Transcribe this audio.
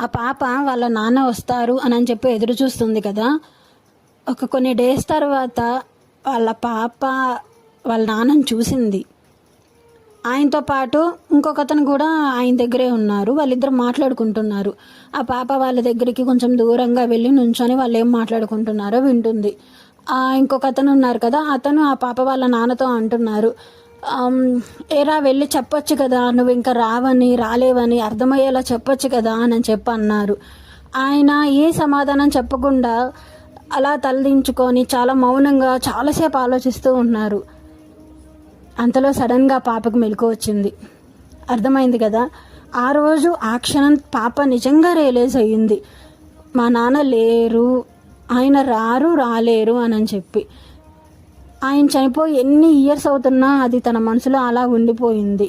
ఆ పాప వాళ్ళ నాన్న వస్తారు అని అని చెప్పి ఎదురు చూస్తుంది కదా. ఒక కొన్ని డేస్ తర్వాత వాళ్ళ పాప వాళ్ళ నాన్నని చూసింది. ఆయనతో పాటు ఇంకొకతను కూడా ఆయన దగ్గరే ఉన్నారు. వాళ్ళిద్దరు మాట్లాడుకుంటున్నారు. ఆ పాప వాళ్ళ దగ్గరికి కొంచెం దూరంగా వెళ్ళి నుంచొని వాళ్ళు ఏం మాట్లాడుకుంటున్నారో వింటుంది. ఇంకొక అతను ఉన్నారు కదా అతను ఆ పాప వాళ్ళ నాన్నతో అంటున్నారు. ఏరా వెళ్ళి చెప్పొచ్చు కదా నువ్వు ఇంకా రావని రాలేవని అర్థమయ్యేలా చెప్పొచ్చు కదా అని చెప్పి అన్నారు ఆయన ఏ సమాధానం చెప్పకుండా అలా తలదించుకొని చాలా మౌనంగా చాలాసేపు ఆలోచిస్తూ ఉన్నారు. అంతలో సడన్గా పాపకు మెలకు వచ్చింది. అర్థమైంది కదా ఆ రోజు ఆ క్షణం పాప నిజంగా రియలైజ్ అయ్యింది. మా నాన్న లేరు ఆయన రారు రాలేరు అని చెప్పి. ఆయన చనిపోయి ఎన్ని ఇయర్స్ అవుతున్నా అది తన మనసులో అలా ఉండిపోయింది.